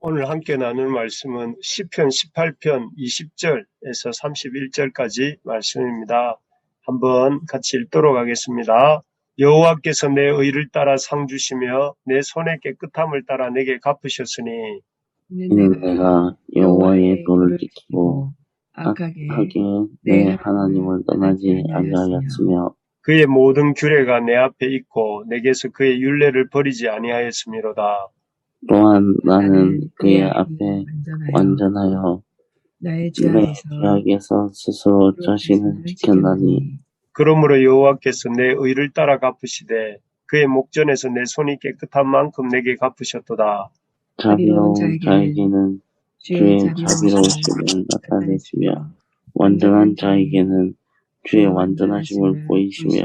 오늘 함께 나눌 말씀은 시편 18편 20절에서 31절까지 말씀입니다. 한번 같이 읽도록 하겠습니다. 여호와께서 내 의를 따라 상 주시며 내 손의 깨끗함을 따라 내게 갚으셨으니 이는 내가 여호와의 도를 지키고 악하게 하게 내 하나님을 떠나지 아니하였으며 그의 모든 규례가 내 앞에 있고 내게서 그의 율례를 버리지 아니하였음이로다. 또한 나는 그의 앞에 완전하여 나의 내 죄악에서 스스로 자신을 지켰나니 그러므로 여호와께서 내 의를 따라 갚으시되 그의 목전에서 내 손이 깨끗한 만큼 내게 갚으셨도다. 자비로운 자비로운 자에게는 주의 자비로우심을 나타내시며 완전한 자에게는 주의 완전하심을 보이시며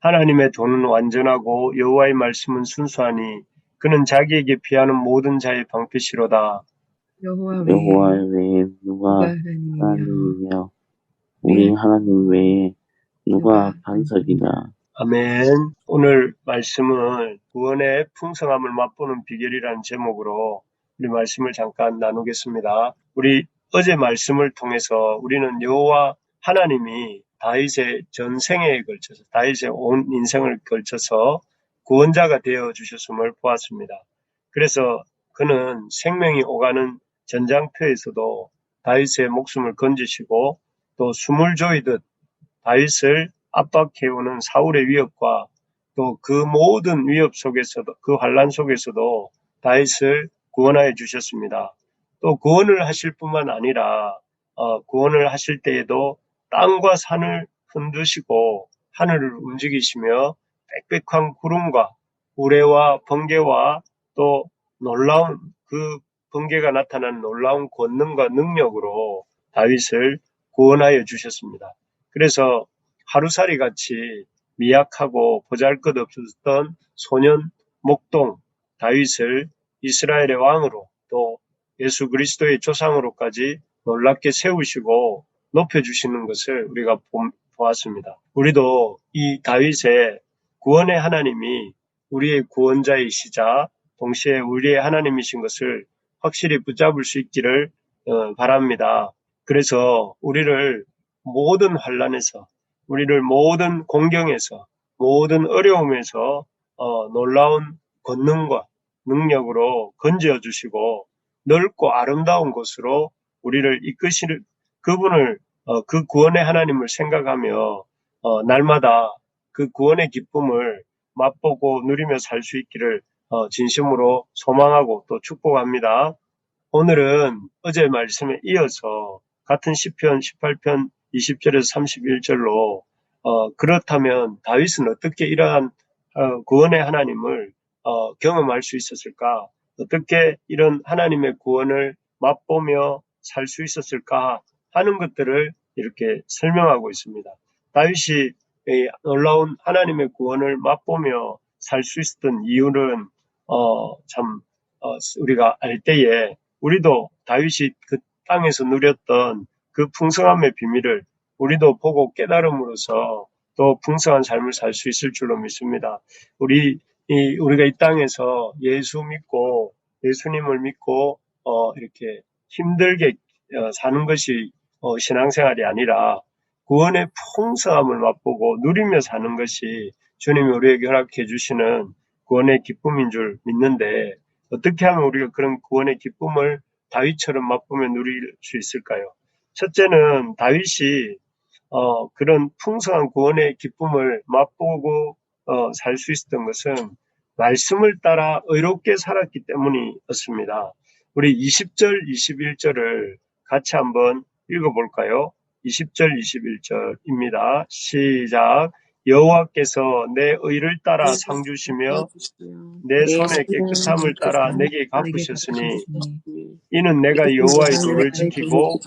하나님의 도는 완전하고 여호와의 말씀은 순수하니 그는 자기에게 피하는 모든 자의 방패시로다. 여호와 외에 누가 누가 하나님이며 하나님이며 우리 하나님 외에 누가 반석이냐 아멘. 오늘 말씀을 구원의 풍성함을 맛보는 비결이라는 제목으로 우리 말씀을 잠깐 나누겠습니다. 우리 어제 말씀을 통해서 우리는 여호와 하나님이 다윗의 전생에 걸쳐서 다윗의 온 인생을 걸쳐서 구원자가 되어 주셨음을 보았습니다. 그래서 그는 생명이 오가는 전장터에서도 다윗의 목숨을 건지시고 또 숨을 조이듯 다윗을 압박해오는 사울의 위협과 또 그 모든 위협 속에서도 그 환란 속에서도 다윗을 구원하여 주셨습니다. 또 구원을 하실 뿐만 아니라 어, 구원을 하실 때에도 땅과 산을 흔드시고 하늘을 움직이시며 빽빽한 구름과 우레와 번개와 또 놀라운 그 번개가 나타난 놀라운 권능과 능력으로 다윗을 구원하여 주셨습니다. 그래서 하루살이 같이 미약하고 보잘것 없었던 소년 목동 다윗을 이스라엘의 왕으로 또 예수 그리스도의 조상으로까지 놀랍게 세우시고 높여주시는 것을 우리가 보- 보았습니다. 우리도 이 다윗의 구원의 하나님이 우리의 구원자이시자 동시에 우리의 하나님이신 것을 확실히 붙잡을 수 있기를 어, 바랍니다. 그래서 우리를 모든 환란에서 우리를 모든 공경에서 모든 어려움에서 어, 놀라운 권능과 능력으로 건져 주시고 넓고 아름다운 곳으로 우리를 이끄실 그분을 어, 그 구원의 하나님을 생각하며 어, 날마다 그 구원의 기쁨을 맛보고 누리며 살 수 있기를 어, 진심으로 소망하고 또 축복합니다. 오늘은 어제 말씀에 이어서 같은 시편 18편 20절에서 31절로 어, 그렇다면 다윗은 어떻게 이러한 어, 구원의 하나님을 어, 경험할 수 있었을까? 어떻게 이런 하나님의 구원을 맛보며 살 수 있었을까 하는 것들을 이렇게 설명하고 있습니다. 다윗이 이 놀라운 하나님의 구원을 맛보며 살 수 있었던 이유는 어, 참 어, 우리가 알 때에 우리도 다윗이 그 땅에서 누렸던 그 풍성함의 비밀을 우리도 보고 깨달음으로써 또 풍성한 삶을 살 수 있을 줄로 믿습니다. 우리 이 우리가 이 땅에서 예수 믿고 예수님을 믿고 어, 이렇게 힘들게 어, 사는 것이 어, 신앙생활이 아니라 구원의 풍성함을 맛보고 누리며 사는 것이 주님이 우리에게 허락해 주시는 구원의 기쁨인 줄 믿는데 어떻게 하면 우리가 그런 구원의 기쁨을 다윗처럼 맛보며 누릴 수 있을까요? 첫째는 다윗이 어, 그런 풍성한 구원의 기쁨을 맛보고 어, 살 수 있었던 것은 말씀을 따라 의롭게 살았기 때문이었습니다. 우리 20절, 21절을 같이 한번 읽어볼까요? 20절, 21절입니다. 시작. 여호와께서 내 의를 따라 상 주시며 내 손의 깨끗함을 따라 내게 갚으셨으니 이는 내가 여호와의 도를 지키고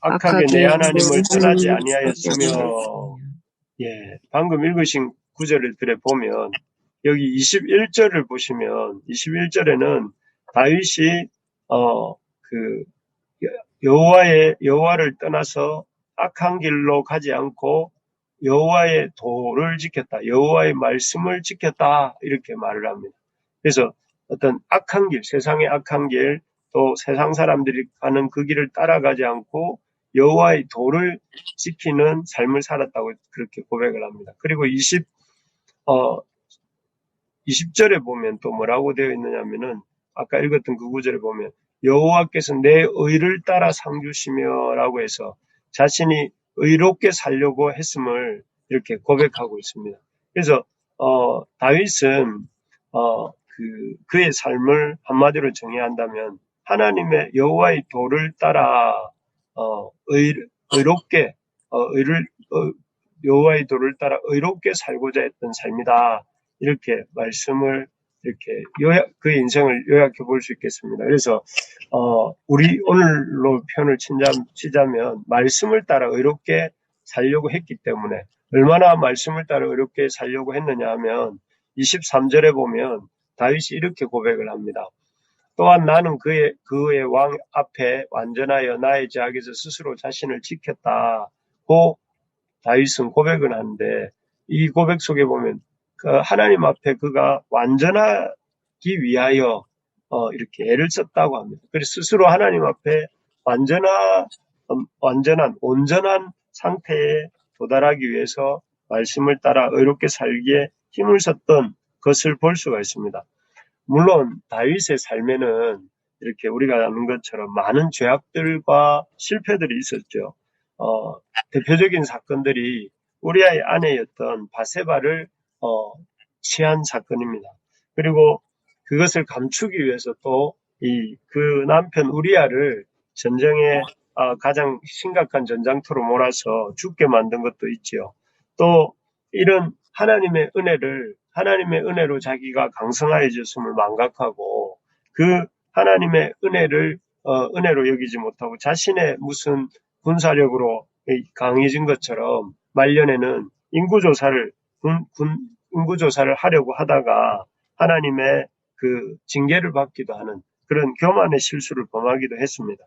악하게 내 하나님을 떠나지 아니하였으며 예, 방금 읽으신 구절을 들여 보면 여기 21절을 보시면 21절에는 다윗이 어그 여호와의 여호와를 떠나서 악한 길로 가지 않고 여호와의 도를 지켰다. 여호와의 말씀을 지켰다. 이렇게 말을 합니다. 그래서 어떤 악한 길, 세상의 악한 길, 또 세상 사람들이 가는 그 길을 따라가지 않고 여호와의 도를 지키는 삶을 살았다고 그렇게 고백을 합니다. 그리고 20, 어, 20절에 보면 또 뭐라고 되어 있느냐면은 아까 읽었던 그 구절에 보면 여호와께서 내 의를 따라 상 주시며라고 해서 자신이 의롭게 살려고 했음을 이렇게 고백하고 있습니다. 그래서 어, 다윗은 어, 그 그의 삶을 한마디로 정의한다면 하나님의 여호와의 도를 따라 어, 의, 의롭게 어, 의를 어, 여호와의 도를 따라 의롭게 살고자 했던 삶이다. 이렇게 말씀을 이렇게 요약, 그 인생을 요약해 볼 수 있겠습니다. 그래서, 어, 우리 오늘로 편을 친자, 치자 면, 말씀을 따라 의롭게 살려고 했기 때문에, 얼마나 말씀을 따라 의롭게 살려고 했느냐 하면, 23절에 보면, 다윗이 이렇게 고백을 합니다. 또한 나는 그의, 그의 왕 앞에 완전하여 나의 제약에서 스스로 자신을 지켰다고 다윗은 고백을 하는데, 이 고백 속에 보면 그 하나님 앞에 그가 완전하기 위하여 어, 이렇게 애를 썼다고 합니다. 그래서 스스로 하나님 앞에 완전한 음, 완전한 온전한 상태에 도달하기 위해서 말씀을 따라 의롭게 살기에 힘을 썼던 것을 볼 수가 있습니다. 물론 다윗의 삶에는 이렇게 우리가 아는 것처럼 많은 죄악들과 실패들이 있었죠. 어, 대표적인 사건들이 우리아의 아내였던 바세바를 어, 취한 사건입니다. 그리고 그것을 감추기 위해서 또 이 그 남편 우리아를 전쟁의 아, 가장 심각한 전장터로 몰아서 죽게 만든 것도 있지요. 또 이런 하나님의 은혜를 하나님의 은혜로 자기가 강성하여졌음을 망각하고 그 하나님의 은혜를 어, 은혜로 여기지 못하고 자신의 무슨 군사력으로 강해진 것처럼 말년에는 인구조사를 군, 군 인구조사를 하려고 하다가 하나님의 그 징계를 받기도 하는 그런 교만의 실수를 범하기도 했습니다.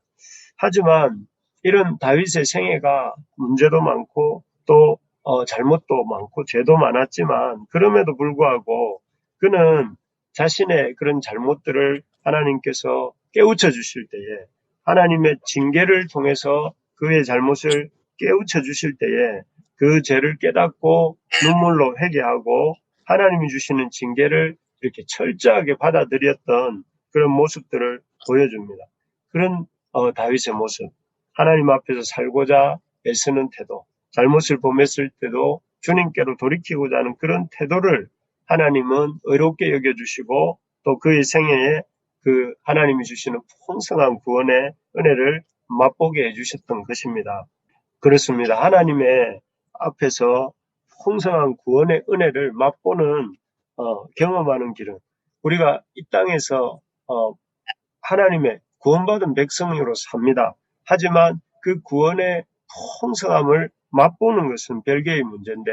하지만 이런 다윗의 생애가 문제도 많고 또 어, 잘못도 많고 죄도 많았지만 그럼에도 불구하고 그는 자신의 그런 잘못들을 하나님께서 깨우쳐 주실 때에 하나님의 징계를 통해서 그의 잘못을 깨우쳐 주실 때에 그 죄를 깨닫고 눈물로 회개하고 하나님이 주시는 징계를 이렇게 철저하게 받아들였던 그런 모습들을 보여줍니다. 그런 어, 다윗의 모습, 하나님 앞에서 살고자 애쓰는 태도, 잘못을 범했을 때도 주님께로 돌이키고자 하는 그런 태도를 하나님은 의롭게 여겨주시고 또 그의 생애에 그 하나님이 주시는 풍성한 구원의 은혜를 맛보게 해주셨던 것입니다. 그렇습니다. 하나님의 앞에서 풍성한 구원의 은혜를 맛보는 어, 경험하는 길은 우리가 이 땅에서 어, 하나님의 구원받은 백성으로 삽니다. 하지만 그 구원의 풍성함을 맛보는 것은 별개의 문제인데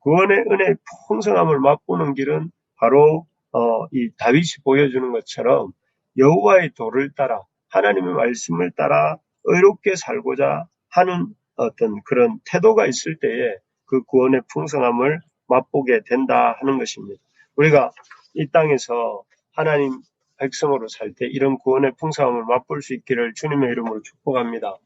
구원의 은혜의 풍성함을 맛보는 길은 바로 어, 이 다윗이 보여주는 것처럼 여호와의 도를 따라 하나님의 말씀을 따라 의롭게 살고자 하는 어떤 그런 태도가 있을 때에 그 구원의 풍성함을 맛보게 된다 하는 것입니다. 우리가 이 땅에서 하나님 백성으로 살 때 이런 구원의 풍성함을 맛볼 수 있기를 주님의 이름으로 축복합니다.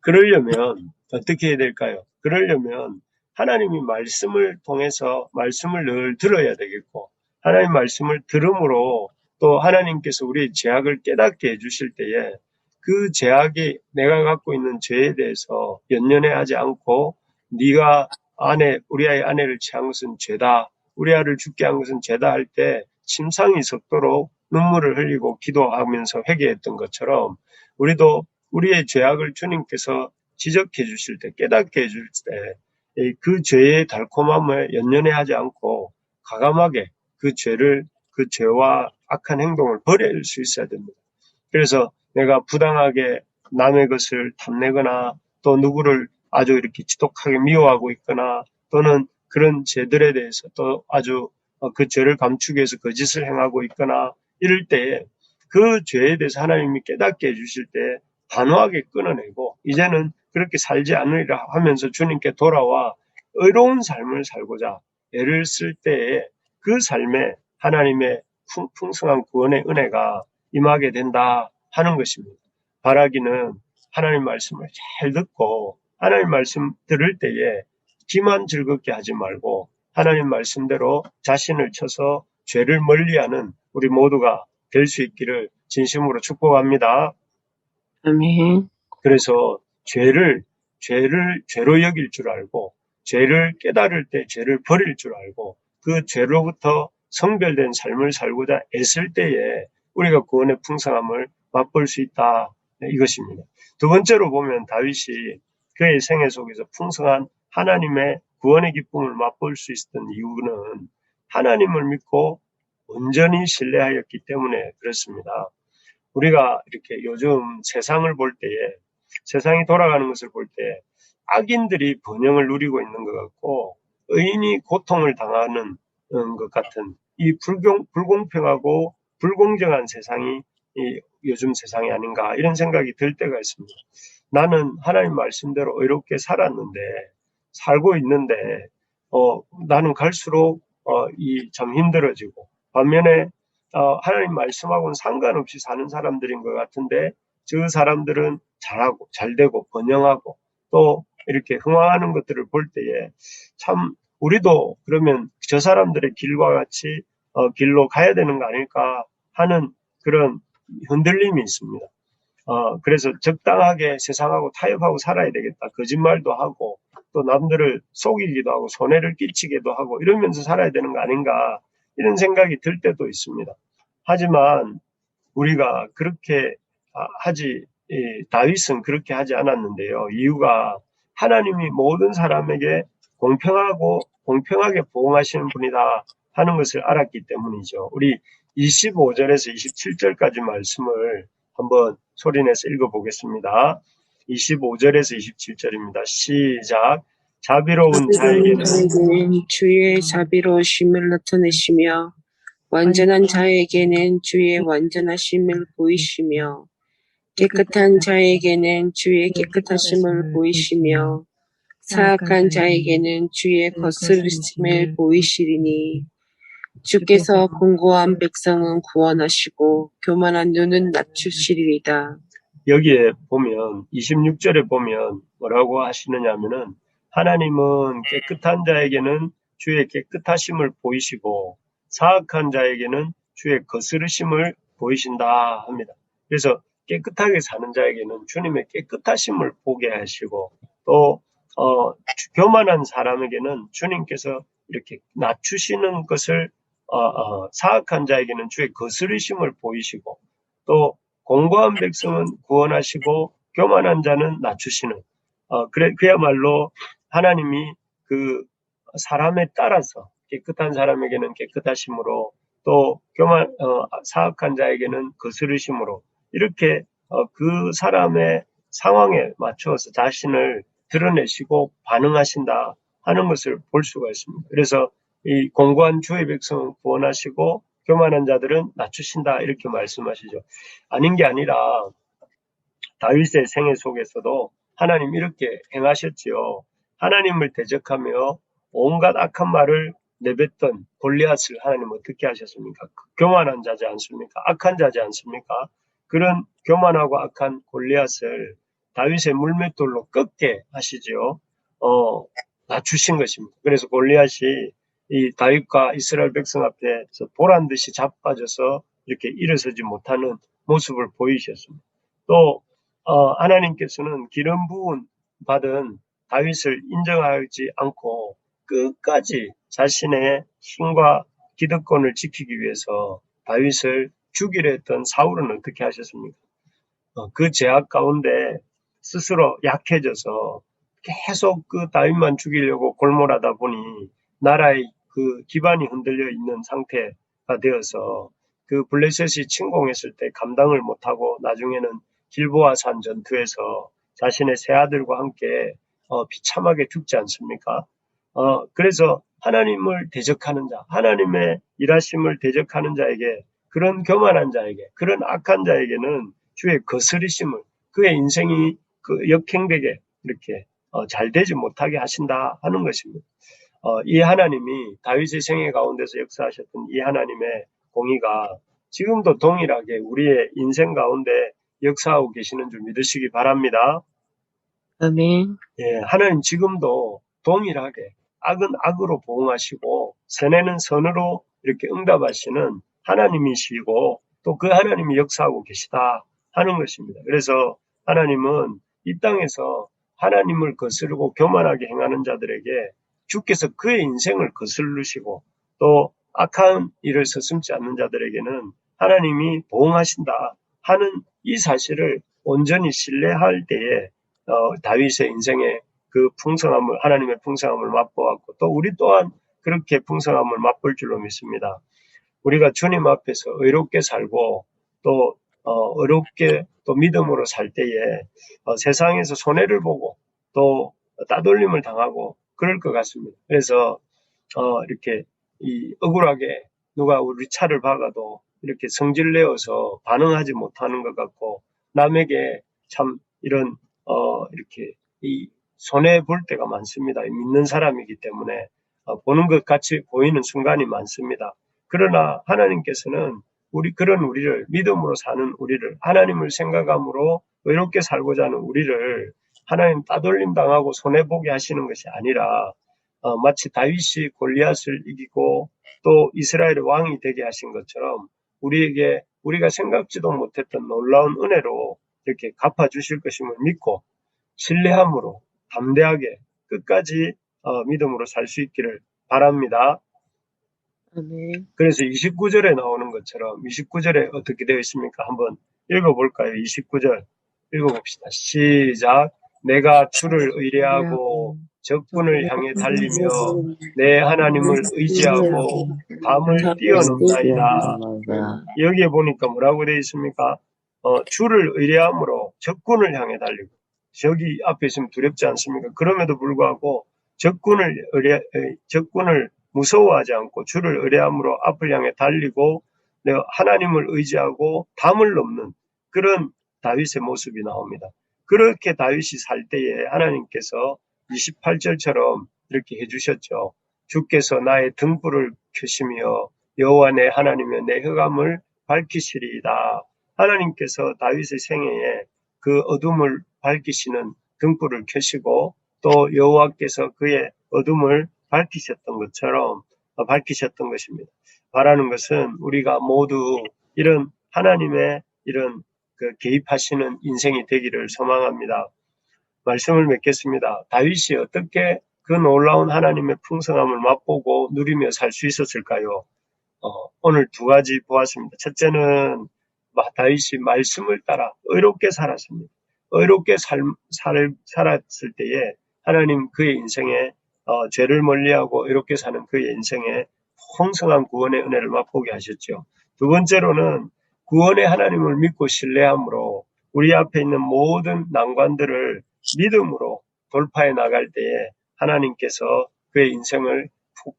그러려면 어떻게 해야 될까요? 그러려면 하나님이 말씀을 통해서 말씀을 늘 들어야 되겠고 하나님 말씀을 들음으로 또 하나님께서 우리의 죄악을 깨닫게 해주실 때에 그 죄악이 내가 갖고 있는 죄에 대해서 연연해하지 않고 네가 아내 우리 아이 아내를 취한 것은 죄다 우리 아이를 죽게 한 것은 죄다 할때 침상이 썩도록 눈물을 흘리고 기도하면서 회개했던 것처럼 우리도 우리의 죄악을 주님께서 지적해 주실 때 깨닫게 해 줄 때 이- 그 죄의 달콤함을 연연해하지 않고 과감하게 그 죄를 그 죄와 악한 행동을 버릴 수 있어야 됩니다. 그래서 내가 부당하게 남의 것을 탐내거나 또 누구를 아주 이렇게 지독하게 미워하고 있거나 또는 그런 죄들에 대해서 또 아주 어, 그 죄를 감추기 위해서 거짓을 행하고 있거나 이럴 때에 그 죄에 대해서 하나님이 깨닫게 해주실 때 단호하게 끊어내고 이제는 그렇게 살지 않으리라 하면서 주님께 돌아와 의로운 삶을 살고자 애를 쓸 때에 그 삶에 하나님의 풍- 풍성한 구원의 은혜가 임하게 된다 하는 것입니다. 바라기는 하나님 말씀을 잘 듣고 하나님 말씀 들을 때에 귀만 즐겁게 하지 말고 하나님 말씀대로 자신을 쳐서 죄를 멀리하는 우리 모두가 될 수 있기를 진심으로 축복합니다. 아멘. 그래서 죄를 죄를 죄로 여길 줄 알고 죄를 깨달을 때 죄를 버릴 줄 알고 그 죄로부터 성별된 삶을 살고자 애쓸 때에 우리가 구원의 풍성함을 맛볼 수 있다 네, 이것입니다. 두 번째로 보면 다윗이 그의 생애 속에서 풍성한 하나님의 구원의 기쁨을 맛볼 수 있었던 이유는 하나님을 믿고 온전히 신뢰하였기 때문에 그렇습니다. 우리가 이렇게 요즘 세상을 볼 때에 세상이 돌아가는 것을 볼 때 악인들이 번영을 누리고 있는 것 같고 의인이 고통을 당하는 음, 것 같은 이 불공, 불공평하고 불공정한 세상이 이 요즘 세상이 아닌가 이런 생각이 들 때가 있습니다. 나는 하나님 말씀대로 의롭게 살았는데 살고 있는데 어, 나는 갈수록 어, 이참 힘들어지고 반면에 어, 하나님 말씀하고는 상관없이 사는 사람들인 것 같은데 그 사람들은 잘하고 잘되고 번영하고 또 이렇게 흥황하는 것들을 볼 때에 참 우리도 그러면 저 사람들의 길과 같이 어, 길로 가야 되는 거 아닐까 하는 그런 흔들림이 있습니다. 어, 그래서 적당하게 세상하고 타협하고 살아야 되겠다. 거짓말도 하고 또 남들을 속이기도 하고 손해를 끼치기도 하고 이러면서 살아야 되는 거 아닌가 이런 생각이 들 때도 있습니다. 하지만 우리가 그렇게 아, 하지 이 다윗은 그렇게 하지 않았는데요. 이유가 하나님이 모든 사람에게 공평하고 공평하게 보응하시는 분이다 하는 것을 알았기 때문이죠. 우리 25절에서 27절까지 말씀을 한번 소리내서 읽어보겠습니다. 25절에서 27절입니다. 시작. 자비로운 자에게는 주의 자비로우심을 나타내시며 완전한 자에게는 주의 완전하심을 보이시며 깨끗한 자에게는 주의 깨끗하심을 보이시며 사악한 자에게는 주의 거스르심을 보이시리니 주께서 공고한 백성은 구원하시고 교만한 눈은 낮추시리이다. 여기에 보면 26절에 보면 뭐라고 하시느냐 하면은 하나님은 깨끗한 자에게는 주의 깨끗하심을 보이시고 사악한 자에게는 주의 거스르심을 보이신다 합니다. 그래서 깨끗하게 사는 자에게는 주님의 깨끗하심을 보게 하시고 또 어, 교만한 사람에게는 주님께서 이렇게 낮추시는 것을 어, 어, 사악한 자에게는 주의 거스르심을 보이시고 또 공고한 백성은 구원하시고 교만한 자는 낮추시는 어, 그래 그야말로 하나님이 그 사람에 따라서 깨끗한 사람에게는 깨끗하심으로 또 교만 어, 사악한 자에게는 거스르심으로 이렇게 어, 그 사람의 상황에 맞추어서 자신을 드러내시고 반응하신다 하는 것을 볼 수가 있습니다. 그래서 이 공고한 주의 백성은 구원하시고 교만한 자들은 낮추신다 이렇게 말씀하시죠. 아닌 게 아니라 다윗의 생애 속에서도 하나님 이렇게 행하셨지요. 하나님을 대적하며 온갖 악한 말을 내뱉던 골리앗을 하나님 어떻게 하셨습니까? 그 교만한 자지 않습니까? 악한 자지 않습니까? 그런 교만하고 악한 골리앗을 다윗의 물맷돌로 꺾게 하시지요. 어, 낮추신 것입니다. 그래서 골리앗이 이 다윗과 이스라엘 백성 앞에서 보란 듯이 자빠져서 이렇게 일어서지 못하는 모습을 보이셨습니다. 또 어, 하나님께서는 기름 부은 받은 다윗을 인정하지 않고 끝까지 자신의 힘과 기득권을 지키기 위해서 다윗을 죽이려 했던 사울은 어떻게 하셨습니까? 어, 그 제약 가운데 스스로 약해져서 계속 그 다윗만 죽이려고 골몰하다 보니 나라의 그 기반이 흔들려 있는 상태가 되어서 그 블레셋이 침공했을 때 감당을 못하고 나중에는 길보아산 전투에서 자신의 세 아들과 함께 어, 비참하게 죽지 않습니까? 어, 그래서 하나님을 대적하는 자, 하나님의 일하심을 대적하는 자에게 그런 교만한 자에게 그런 악한 자에게는 주의 거스리심을 그의 인생이 그 역행되게 이렇게 어, 잘 되지 못하게 하신다 하는 것입니다. 어, 이 하나님이 다윗의 생애 가운데서 역사하셨던 이 하나님의 공의가 지금도 동일하게 우리의 인생 가운데 역사하고 계시는 줄 믿으시기 바랍니다. 아멘. 예, 하나님 지금도 동일하게 악은 악으로 보응하시고 선에는 선으로 이렇게 응답하시는 하나님이시고 또 그 하나님이 역사하고 계시다 하는 것입니다. 그래서 하나님은 이 땅에서 하나님을 거스르고 교만하게 행하는 자들에게 주께서 그의 인생을 거스르시고 또 악한 일을 서슴지 않는 자들에게는 하나님이 보응하신다 하는 이 사실을 온전히 신뢰할 때에 어, 다윗의 인생의 그 풍성함을 하나님의 풍성함을 맛보았고 또 우리 또한 그렇게 풍성함을 맛볼 줄로 믿습니다. 우리가 주님 앞에서 의롭게 살고 또 어, 의롭게 또 믿음으로 살 때에 어, 세상에서 손해를 보고 또 따돌림을 당하고 그럴 것 같습니다. 그래서 어, 이렇게 이 억울하게 누가 우리 차를 박아도 이렇게 성질 내어서 반응하지 못하는 것 같고 남에게 참 이런 어, 이렇게 이 손해 볼 때가 많습니다. 믿는 사람이기 때문에 어, 보는 것 같이 보이는 순간이 많습니다. 그러나 하나님께서는 우리 그런 우리를 믿음으로 사는 우리를 하나님을 생각함으로 의롭게 살고자 하는 우리를 하나님 따돌림 당하고 손해 보게 하시는 것이 아니라 어, 마치 다윗이 골리앗을 이기고 또 이스라엘의 왕이 되게 하신 것처럼 우리에게 우리가 생각지도 못했던 놀라운 은혜로 이렇게 갚아 주실 것임을 믿고 신뢰함으로 담대하게 끝까지 어, 믿음으로 살 수 있기를 바랍니다. 그래서 29절에 나오는 것처럼 29절에 어떻게 되어 있습니까? 한번 읽어볼까요? 29절 읽어봅시다. 시작. 내가 주를 의뢰하고 적군을 향해 달리며 내 하나님을 의지하고 밤을 뛰어넘나이다. 여기에 보니까 뭐라고 되어 있습니까? 어, 주를 의뢰함으로 적군을 향해 달리고 저기 앞에 있으면 두렵지 않습니까? 그럼에도 불구하고 적군을 의뢰, 에, 적군을 무서워하지 않고 주를 의뢰함으로 앞을 향해 달리고 내가 하나님을 의지하고 담을 넘는 그런 다윗의 모습이 나옵니다. 그렇게 다윗이 살 때에 하나님께서 28절처럼 이렇게 해주셨죠. 주께서 나의 등불을 켜시며 여호와 내 하나님의 내 흑암을 밝히시리이다. 하나님께서 다윗의 생애에 그 어둠을 밝히시는 등불을 켜시고 또 여호와께서 그의 어둠을 밝히셨던 것처럼 어, 밝히셨던 것입니다. 바라는 것은 우리가 모두 이런 하나님의 이런 그 개입하시는 인생이 되기를 소망합니다. 말씀을 맺겠습니다. 다윗이 어떻게 그 놀라운 하나님의 풍성함을 맛보고 누리며 살 수 있었을까요? 어, 오늘 두 가지 보았습니다. 첫째는 마- 다윗이 말씀을 따라 의롭게 살았습니다. 의롭게 살, 살, 살았을 때에 하나님 그의 인생에 어, 죄를 멀리하고 의롭게 사는 그의 인생에 풍성한 구원의 은혜를 맛보게 하셨죠. 두 번째로는 구원의 하나님을 믿고 신뢰함으로 우리 앞에 있는 모든 난관들을 믿음으로 돌파해 나갈 때에 하나님께서 그의 인생을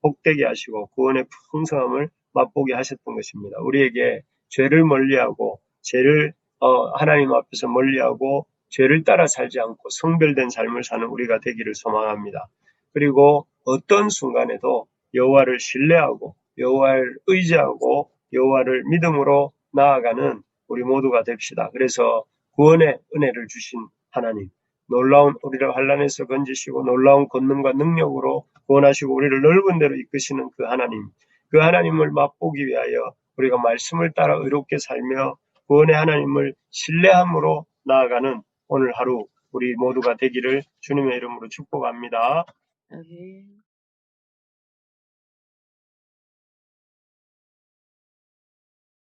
복되게 하시고 구원의 풍성함을 맛보게 하셨던 것입니다. 우리에게 죄를 멀리하고 죄를 어, 하나님 앞에서 멀리하고 죄를 따라 살지 않고 성별된 삶을 사는 우리가 되기를 소망합니다. 그리고 어떤 순간에도 여호와를 신뢰하고 여호와를 의지하고 여호와를 믿음으로 나아가는 우리 모두가 됩시다. 그래서 구원의 은혜를 주신 하나님, 놀라운 우리를 환란에서 건지시고 놀라운 권능과 능력으로 구원하시고 우리를 넓은 데로 이끄시는 그 하나님, 그 하나님을 맛보기 위하여 우리가 말씀을 따라 의롭게 살며 구원의 하나님을 신뢰함으로 나아가는 오늘 하루 우리 모두가 되기를 주님의 이름으로 축복합니다. 아멘.